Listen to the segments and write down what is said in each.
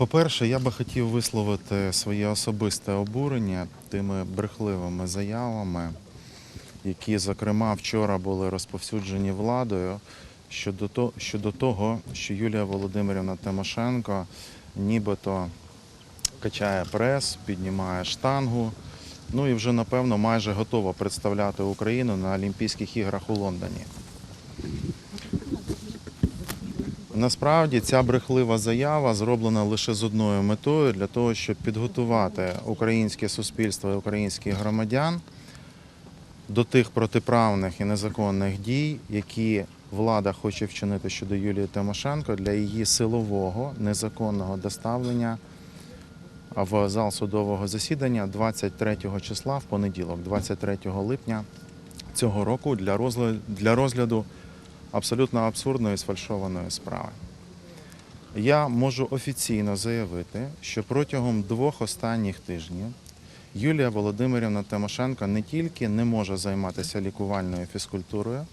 По-перше, я би хотів висловити своє особисте обурення тими брехливими заявами, які, зокрема, вчора були розповсюджені владою щодо того, що Юлія Володимирівна Тимошенко нібито качає прес, піднімає штангу. Ну і вже напевно майже готова представляти Україну на Олімпійських іграх у Лондоні. Насправді ця брехлива заява зроблена лише з одною метою для того, щоб підготувати українське суспільство і українських громадян до тих протиправних і незаконних дій, які влада хоче вчинити щодо Юлії Тимошенко для її силового незаконного доставлення в зал судового засідання 23 числа в понеділок, 23 липня цього року для розгляду, для розгляду абсолютно абсурдної сфальшованої справи. Я можу офіційно заявити, що протягом двох останніх тижнів Юлія Володимирівна Тимошенко не тільки не може займатися лікувальною фізкультурою,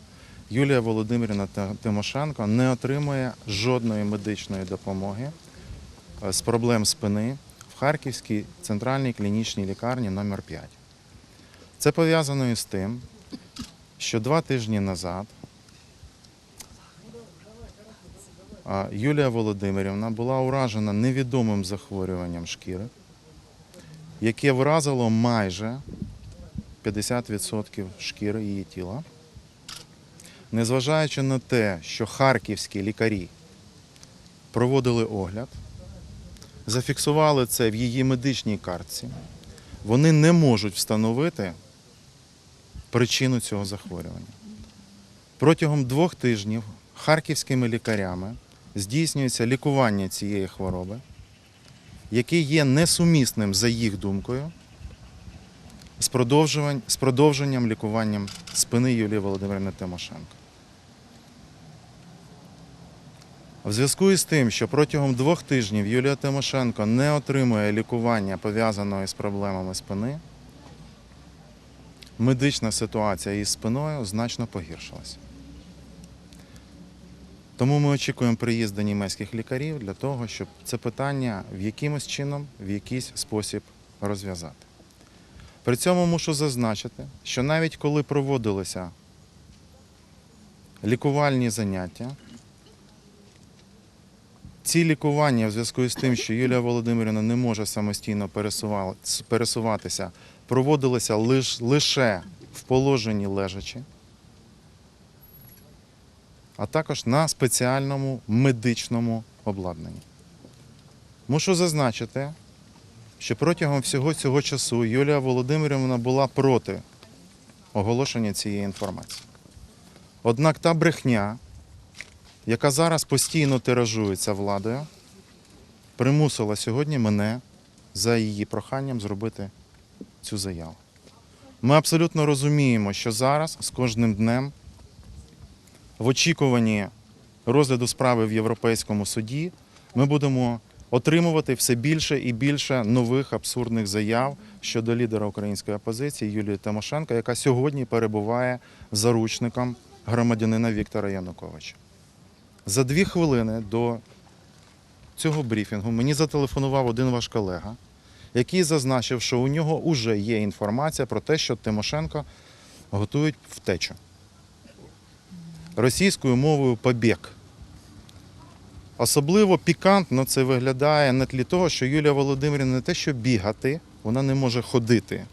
Юлія Володимирівна Тимошенко не отримує жодної медичної допомоги е, з проблем спини в Харківській центральній клінічній лікарні номер 5 Це пов'язано із тим, що два тижні назад а, Юлія Володимирівна була уражена невідомим захворюванням шкіри, яке вразило майже 50% шкіри її тіла. Незважаючи на те, що харківські лікарі проводили огляд, зафіксували це в її медичній картці, вони не можуть встановити причину цього захворювання. Протягом двох тижнів харківськими лікарями здійснюється лікування цієї хвороби, яке є несумісним за їх думкою з, продовжувань- з продовженням лікуванням спини Юлії Володимирівни Тимошенко. В зв'язку із тим, що протягом двох тижнів Юлія Тимошенко не отримує лікування пов'язаної з проблемами спини, медична ситуація із спиною значно погіршилася. Тому ми очікуємо приїзду німецьких лікарів для того, щоб це питання в якимось чином, в якийсь спосіб розв'язати. При цьому мушу зазначити, що навіть коли проводилися лікувальні заняття, ці лікування в зв'язку з тим, що Юлія Володимирівна не може самостійно пересуватися, проводилися лише в положенні лежачі, а також на спеціальному медичному обладнанні. Мушу зазначити, що протягом всього цього часу Юлія Володимирівна була проти оголошення цієї інформації. Однак та брехня, яка зараз постійно тиражується владою, примусила сьогодні мене за її проханням зробити цю заяву. Ми абсолютно розуміємо, що зараз з кожним днем в очікуванні розгляду справи в Європейському суді ми будемо отримувати все більше і більше нових абсурдних заяв щодо лідера української опозиції Юлії Тимошенко, яка сьогодні перебуває заручником громадянина Віктора Януковича. За дві хвилини до цього брифінгу мені зателефонував один ваш колега, який зазначив, що у нього вже є інформація про те, що Тимошенко готують втечу російською мовою побіг. Особливо пікантно це виглядає на тлі того, що Юлія Володимирівна не те, що бігати, вона не може ходити.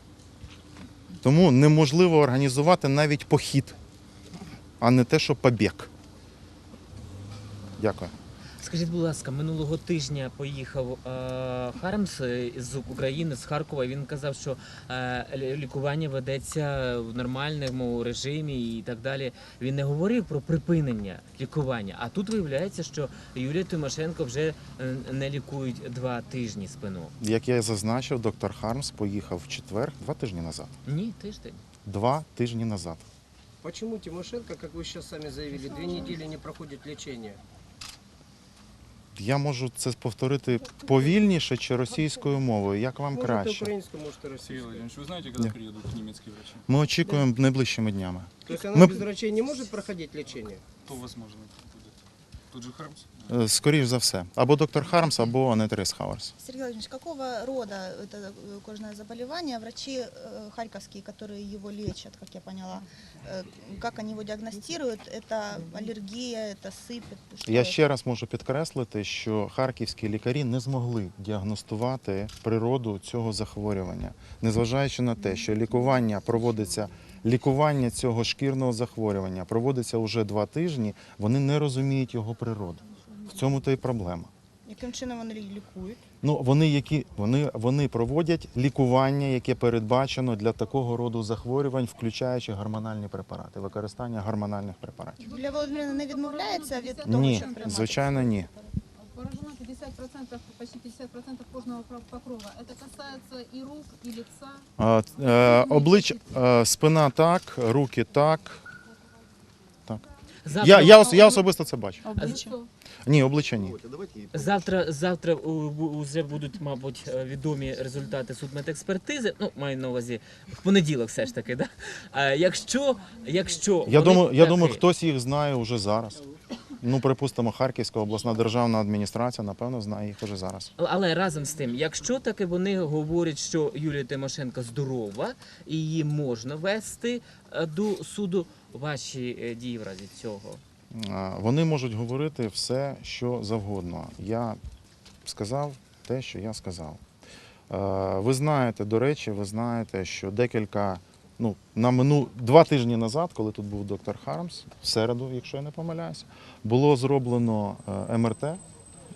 Тому неможливо організувати навіть похід, а не те, що побіг. Дякую. Скажіть, будь ласка, минулого тижня поїхав е, Хармс з України, з Харкова. Він казав, що е, лікування ведеться в нормальному режимі і так далі. Він не говорив про припинення лікування. А тут виявляється, що Юлію Тимошенко вже е, не лікують два тижні спину. Як я і зазначив, доктор Хармс поїхав в четвер два тижні назад. Ні, тиждень. Два тижні назад. Почему Тимошенко, как вы сейчас сами заявили, две недели не проходит лечение? Я можу це повторити повільніше чи російською мовою, як вам краще. украинскую, может, и Сергей российскую. Владимирович, вы знаете, когда Да. приедут немецкие врачи? Ми очікуємо найближчими днями. Тобто вона она без врачей не може проходити лічення? То вас может будет? Тот же Хармс? Е, Скоріш за все, або доктор Хармс, або Анетрис Хауерс. Сергей Владимирович, какого рода это э, кожное заболевание? Врачи э, харьковские, которые его лечат, как я поняла, э, как они его диагностируют? Это аллергия, это сыпь? это что Я это? ще раз можу підкреслити, що харківські лікарі не змогли діагностувати природу цього захворювання, незважаючи на те, що лікування проводиться. Лікування цього шкірного захворювання проводиться вже два тижні. Вони не розуміють його природу. В цьому то й проблема. Яким чином вони лікують? Ну вони які вони, вони проводять лікування, яке передбачено для такого роду захворювань, включаючи гормональні препарати, використання гормональних препаратів. Юлія Володимирівна не відмовляється від того, Ні, щоб приймати? звичайно, ні. Поражено 50%, почти 50% кожного покрова. Это касается и рук, и лица. А, е, обличчя, е, спина так, руки так. так. Завтра, Я, я, ос- я особисто це бачу. Обличчя. Ні, обличчя ні. завтра, завтра вже будуть, мабуть, е, відомі результати судмедекспертизи. Ну, маю на увазі в понеділок, все ж таки. Да? А якщо, якщо Я вони думаю, я таки- думаю, хтось їх знає вже зараз. Ну, припустимо, Харківська обласна державна адміністрація, напевно, знає їх уже зараз. Але разом з тим, якщо таки вони говорять, що Юлія Тимошенко здорова і її можна вести е, до суду, ваші е, дії в разі цього. Вони можуть говорити все, що завгодно. Я сказав те, що я сказав. Е, Ви знаєте, до речі, ви знаєте, що декілька, ну, на мину два тижні назад, коли тут був доктор Хармс, в середу, якщо я не помиляюся, було зроблено е, МРТ,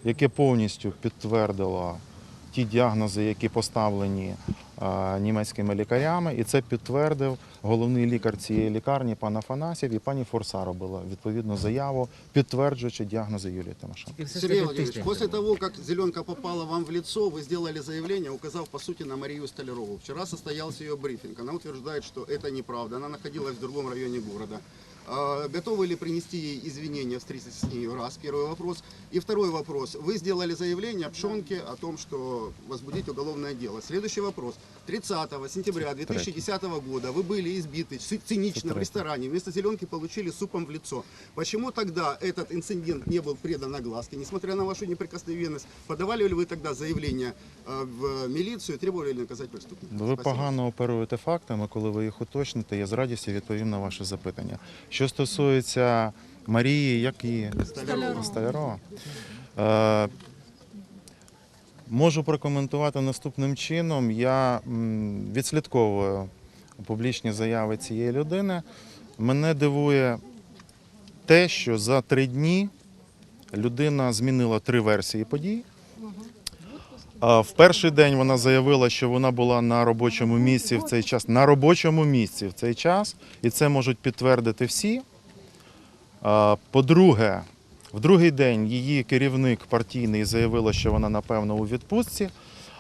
яке повністю підтвердило ті діагнози, які поставлені е, німецькими лікарями, і це підтвердив головний лікар цієї лікарні, пан Афанасів, і пані Форса робила відповідну заяву, підтверджуючи діагнози Юлії Тимошенко. Ж Владимирович, тиждень. того, как зеленка попала вам в лицо, вы сделали заявление, указав по сути на Марию Столярову. Вчера состоялся ее брифинг. Она утверждает, что это неправда. Она находилась в другом районе города. А, Готовы ли принести ей извинения, встретиться с ней? Раз, первый вопрос. И второй вопрос. Вы сделали заявление Пшонке о том, что возбудить уголовное дело. Следующий вопрос. 30 сентября 2010 года вы были избиты цы- цинично в третий. ресторане. Вместо зеленки получили супом в лицо. Почему тогда этот инцидент не был предан огласке, несмотря на вашу неприкосновенность? Подавали ли вы тогда заявление э, в милицию и требовали ли наказать преступника? Ви Спасибо. погано оперуєте фактами, коли ви їх уточните. Я з радістю відповім на ваше запитання. Що стосується Марії, як її Столярова. Столярова, е, можу прокоментувати наступним чином. Я відслідковую публічні заяви цієї людини. Мене дивує те, що за три дні людина змінила три версії подій. В перший день вона заявила, що вона була на робочому місці в цей час. На робочому місці в цей час, і це можуть підтвердити всі. По-друге, в другий день її керівник партійний заявила, що вона напевно у відпустці.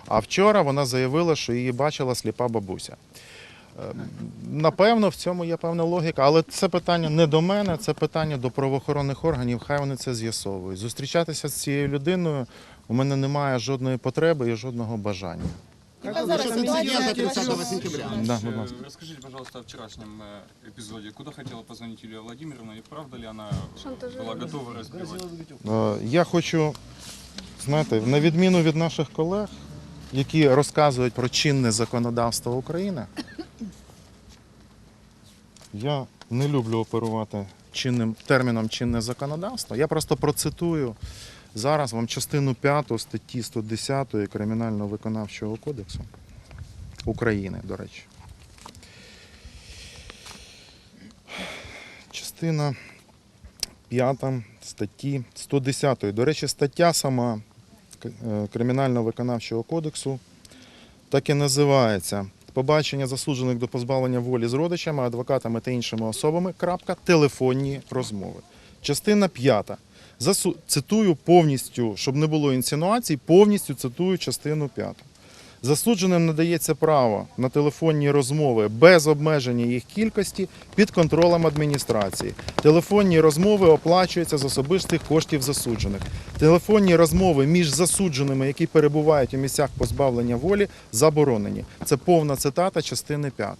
А вчора вона заявила, що її бачила сліпа бабуся. Е, Напевно, в цьому є певна логіка, але це питання не до мене, це питання до правоохоронних органів. Хай вони це з'ясовують. Зустрічатися з цією людиною у мене немає жодної потреби і жодного бажання. Яка Ну, зараз що ситуація за в 30 вашому- сентября? Да, будь ласка. Э, Расскажите, пожалуйста, о вчерашнем э, эпизоде. Куда хотела позвонить Юлия Владимировна и правда ли она э, была готова разбивать? Е, Я хочу, знаєте, на відміну від наших колег, які розказують про чинне законодавство України, я не люблю оперувати чинним терміном чинне законодавство. Я просто процитую зараз вам частину 5 статті 110 Кримінального виконавчого кодексу України, до речі. Частина 5 статті 110. До речі, стаття сама е, Кримінально-виконавчого кодексу так і називається Побачення засуджених до позбавлення волі з родичами, адвокатами та іншими особами. Крапка, телефонні розмови. Частина 5. Засу... Цитую повністю, щоб не було інсинуацій, повністю цитую частину 5. Засудженим надається право на телефонні розмови без обмеження їх кількості під контролем адміністрації. Телефонні розмови оплачуються з особистих коштів засуджених. Телефонні розмови між засудженими, які перебувають у місцях позбавлення волі, заборонені. Це повна цитата частини 5.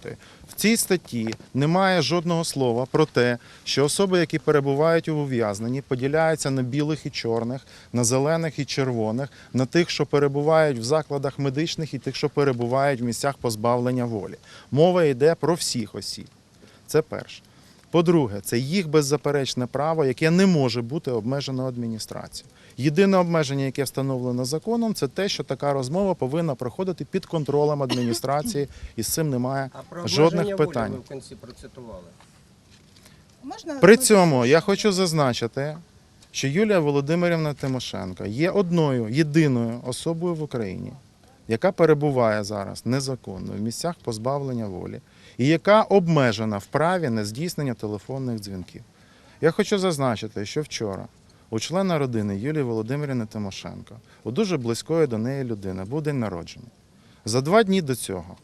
В цій статті немає жодного слова про те, що особи, які перебувають у ув'язненні, поділяються на білих і чорних, на зелених і червоних, на тих, що перебувають в закладах медичних, і тих, що перебувають в місцях позбавлення волі. Мова йде про всіх осіб. Це перше. По-друге, це їх беззаперечне право, яке не може бути обмежено адміністрацією. Єдине обмеження, яке встановлено законом, це те, що така розмова повинна проходити під контролем адміністрації, і з цим немає А жодних обмеження волі питань. ви в кінці процитували. Можно При цьому я хочу зазначити, що Юлія Володимирівна Тимошенко є одною єдиною особою в Україні, яка перебуває зараз незаконно в місцях позбавлення волі і яка обмежена в праві на здійснення телефонних дзвінків. Я хочу зазначити, що вчора у члена родини Юлії Володимирівни Тимошенко, у дуже близької до неї людини, був день народження. За два дні до цього,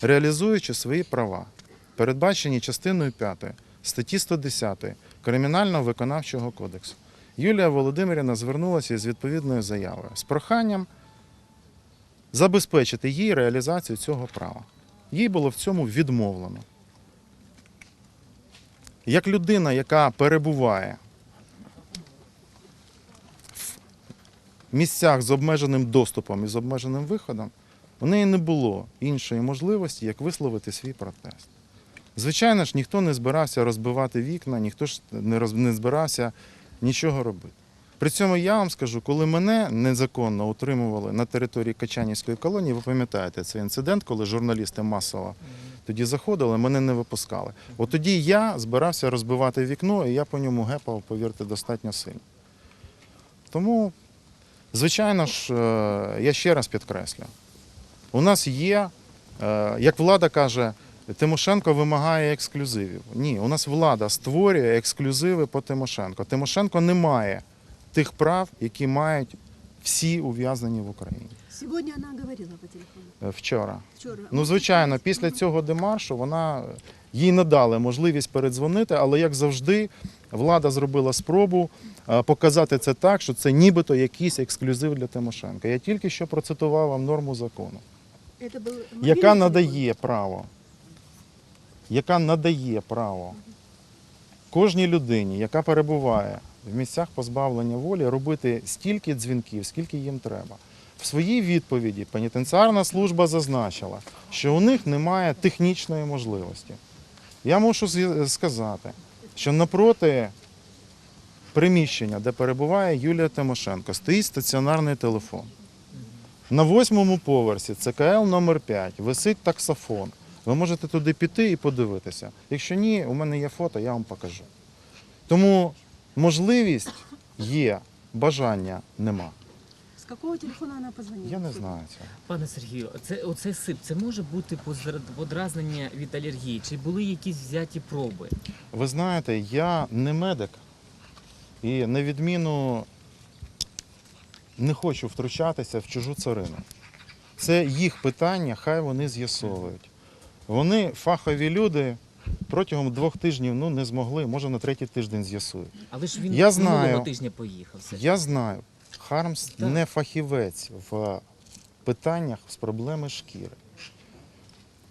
реалізуючи свої права, передбачені частиною 5 статті 110 Кримінального виконавчого кодексу, Юлія Володимирівна звернулася з відповідною заявою з проханням забезпечити їй реалізацію цього права. Їй було в цьому відмовлено. Як людина, яка перебуває місцях з обмеженим доступом і з обмеженим виходом, у неї не було іншої можливості, як висловити свій протест. Звичайно ж, ніхто не збирався розбивати вікна, ніхто ж не, роз... не збирався нічого робити. При цьому я вам скажу, коли мене незаконно утримували на території Качанівської колонії, ви пам'ятаєте цей інцидент, коли журналісти масово тоді заходили, мене не випускали. От тоді я збирався розбивати вікно, і я по ньому гепав, повірте, достатньо сильно. Тому, звичайно ж, е, я ще раз підкреслю, у нас є, е, як влада каже, Тимошенко вимагає ексклюзивів. Ні, у нас влада створює ексклюзиви по Тимошенко. Тимошенко не має тих прав, які мають всі ув'язнені в Україні. Сегодня она говорила по телефону. Е, Вчора. Вчора. Ну, звичайно, після цього демаршу вона їй надали можливість передзвонити, але як завжди, влада зробила спробу е, показати це так, що це нібито якийсь ексклюзив для Тимошенка. Я тільки що процитував вам норму закону, Это был яка мобильный надає право, яка надає право кожній людині, яка перебуває в місцях позбавлення волі, робити стільки дзвінків, скільки їм треба. В своїй відповіді пенітенціарна служба зазначила, що у них немає технічної можливості. Я мушу сказати, що напроти приміщення, де перебуває Юлія Тимошенко, стоїть стаціонарний телефон. На восьмому поверсі ЦКЛ номер 5 висить таксофон. Ви можете туди піти і подивитися. Якщо ні, у мене є фото, я вам покажу. Тому можливість є, бажання нема. С какого телефона она позвонила? Я не знаю цього. Пане Сергію, це оцей сип, це може бути позра- подразнення від алергії? Чи були якісь взяті проби? Ви знаєте, я не медик і на відміну не хочу втручатися в чужу царину. Це їх питання, хай вони з'ясовують. Вони, фахові люди, протягом двох тижнів ну, не змогли, може на третій тиждень з'ясують. Але ж він Я знаю. минулого тижня поїхав. все ж. Я знаю, Хармс Так. не фахівець в питаннях з проблеми шкіри.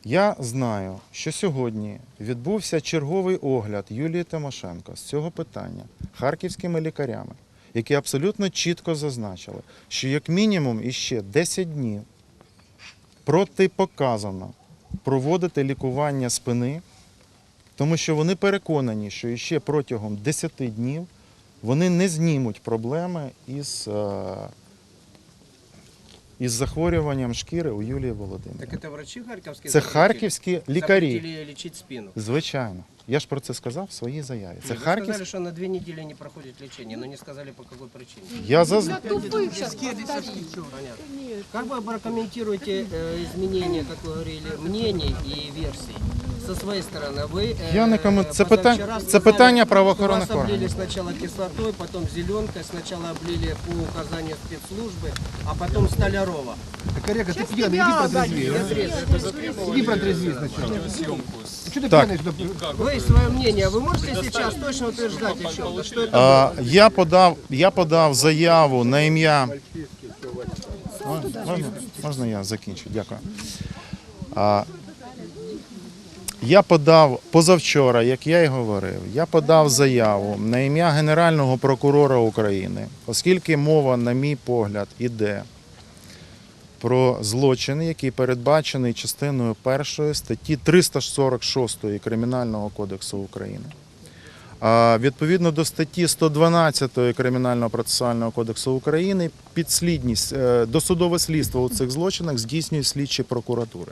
Я знаю, що сьогодні відбувся черговий огляд Юлії Тимошенко з цього питання харківськими лікарями, які абсолютно чітко зазначили, що як мінімум іще 10 днів протипоказано проводити лікування спини, тому що вони переконані, що іще протягом 10 днів вони не знімуть проблеми із, е, із захворюванням шкіри у Юлії Так Володимирівни. это врачи харьковские Це запретили- харківські лікарі. запретили лечить спину. Звичайно. Я ж про це сказав в своїй заяві. Це Вы сказали, харківські. что на две недели не проходит лечение, но не сказали по какой причине. Я заз... Для тупых сейчас Понятно. Как вы прокомментируете э, изменения, как вы говорили, мнений и версий? со своей стороны, вы... э, Я не коммен- це позавчера питання- сказали, це питання что правоохоронних Вас облили органів. сначала кислотой, потом зеленкой, сначала облили по указанию спецслужбы, а потом Столярова. Коряга, ты пьяный, иди протрезвей. а? Иди протрезвей сначала. Съемку с Что ты Так. пьяный сюда? Вы свое мнение, вы можете сейчас точно утверждать еще, что это А, я, подав, я подав заяву на ім'я. Можна, можна я закінчу? Дякую. А, я подав позавчора, як я й говорив, я подав заяву на ім'я Генерального прокурора України, оскільки мова, на мій погляд, іде про злочин, який передбачений частиною першої статті 346 Кримінального кодексу України. Відповідно до статті 112 Кримінального процесуального кодексу України, підслідність е, досудове слідство у цих злочинах здійснює слідчі прокуратури.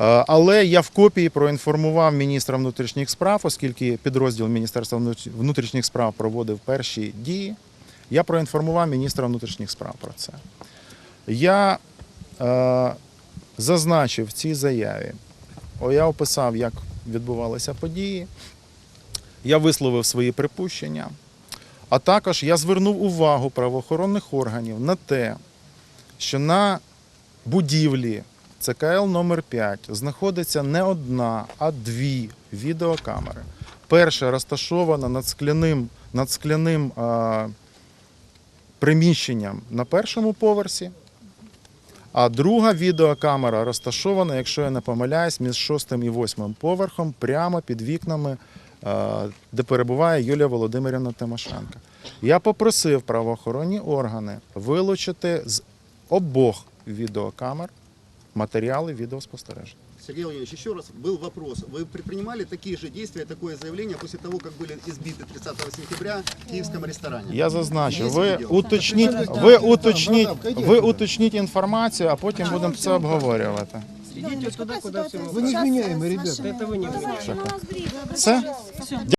Е, Але я в копії проінформував міністра внутрішніх справ, оскільки підрозділ Міністерства внутрішніх справ проводив перші дії. Я проінформував міністра внутрішніх справ про це. Я е, зазначив в цій заяві, я описав, як відбувалися події. Я висловив свої припущення, а також я звернув увагу правоохоронних органів на те, що на будівлі ЦКЛ номер 5 знаходиться не одна, а дві відеокамери. Перша розташована над скляним, над скляним а, приміщенням на першому поверсі, а друга відеокамера розташована, якщо я не помиляюсь, між шостим і восьмим поверхом, прямо під вікнами, е, де перебуває Юлія Володимирівна Тимошенко. Я попросив правоохоронні органи вилучити з обох відеокамер матеріали відеоспостереження. Сергей Владимирович, еще раз был вопрос. Вы предпринимали такие же действия, такое заявление после того, как были избиты 30 сентября в киевском ресторане? Я зазначив, Є ви відео? уточніть, ви уточніть, ви уточніть інформацію, а потім будемо це обговорювати. Идите туда, куда все Вы невменяемые, ребята. Это вы не вменяете. Все?